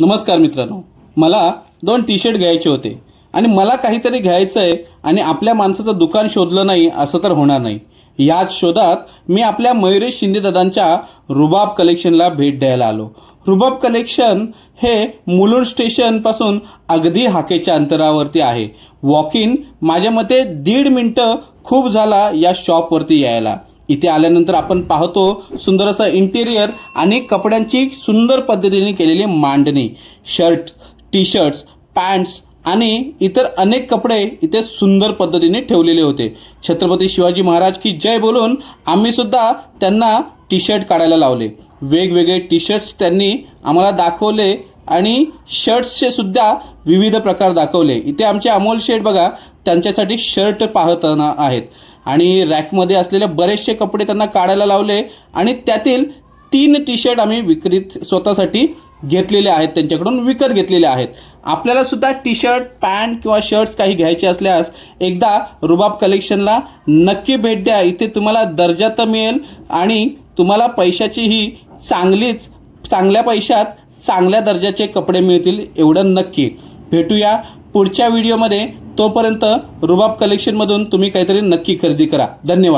नमस्कार मित्रांनो. मला दोन टी शर्ट घ्यायचे होते. आणि मला काहीतरी घ्यायचं आहे आणि आपल्या माणसाचं दुकान शोधलं नाही असं तर होणार नाही. याच शोधात मी आपल्या मयुरेश शिंदेदादांच्या रुबाब कलेक्शनला भेट द्यायला आलो. रुबाब कलेक्शन हे मुलुंड स्टेशनपासून अगदी हाकेच्या अंतरावरती आहे. वॉक इन माझ्या मते दीड मिनटं खूप झाला या शॉपवरती यायला. इथे आल्यानंतर आपण पाहतो सुंदर असं इंटेरियर आणि कपड्यांची सुंदर पद्धतीने केलेली मांडणी. शर्ट टी शर्ट्स पॅन्ट्स आणि इतर अनेक कपडे इथे सुंदर पद्धतीने ठेवलेले होते. छत्रपती शिवाजी महाराज की जय बोलून आम्ही सुद्धा त्यांना टी शर्ट काढायला लावले. वेगवेगळे टी शर्ट्स त्यांनी आम्हाला दाखवले आणि शर्ट्सचे सुद्धा विविध प्रकार दाखवले. इथे आमचे अमोल शेठ बघा त्यांच्यासाठी शर्ट पाहताना आहेत. आणि रॅकमध्ये असलेले बरेचसे कपडे त्यांना काढायला लावले आणि त्यातील तीन टी शर्ट आम्ही विक्रीत स्वतःसाठी घेतलेले आहेत त्यांच्याकडून विकत घेतलेले आहेत. आपल्याला सुद्धा टी शर्ट पॅन्ट किंवा शर्ट्स काही घ्यायचे असल्यास एकदा रुबाब कलेक्शनला नक्की भेट द्या. इथे तुम्हाला दर्जा तर मिळेल आणि तुम्हाला पैशाचीही चांगलीच चांगल्या पैशात चांगल्या दर्जाचे कपडे मिळतील एवढं नक्की. भेटूया पुढच्या व्हिडिओमध्ये. तोपर्यंत रुबाब कलेक्शनमधून तुम्ही काहीतरी नक्की खरेदी करा. धन्यवाद.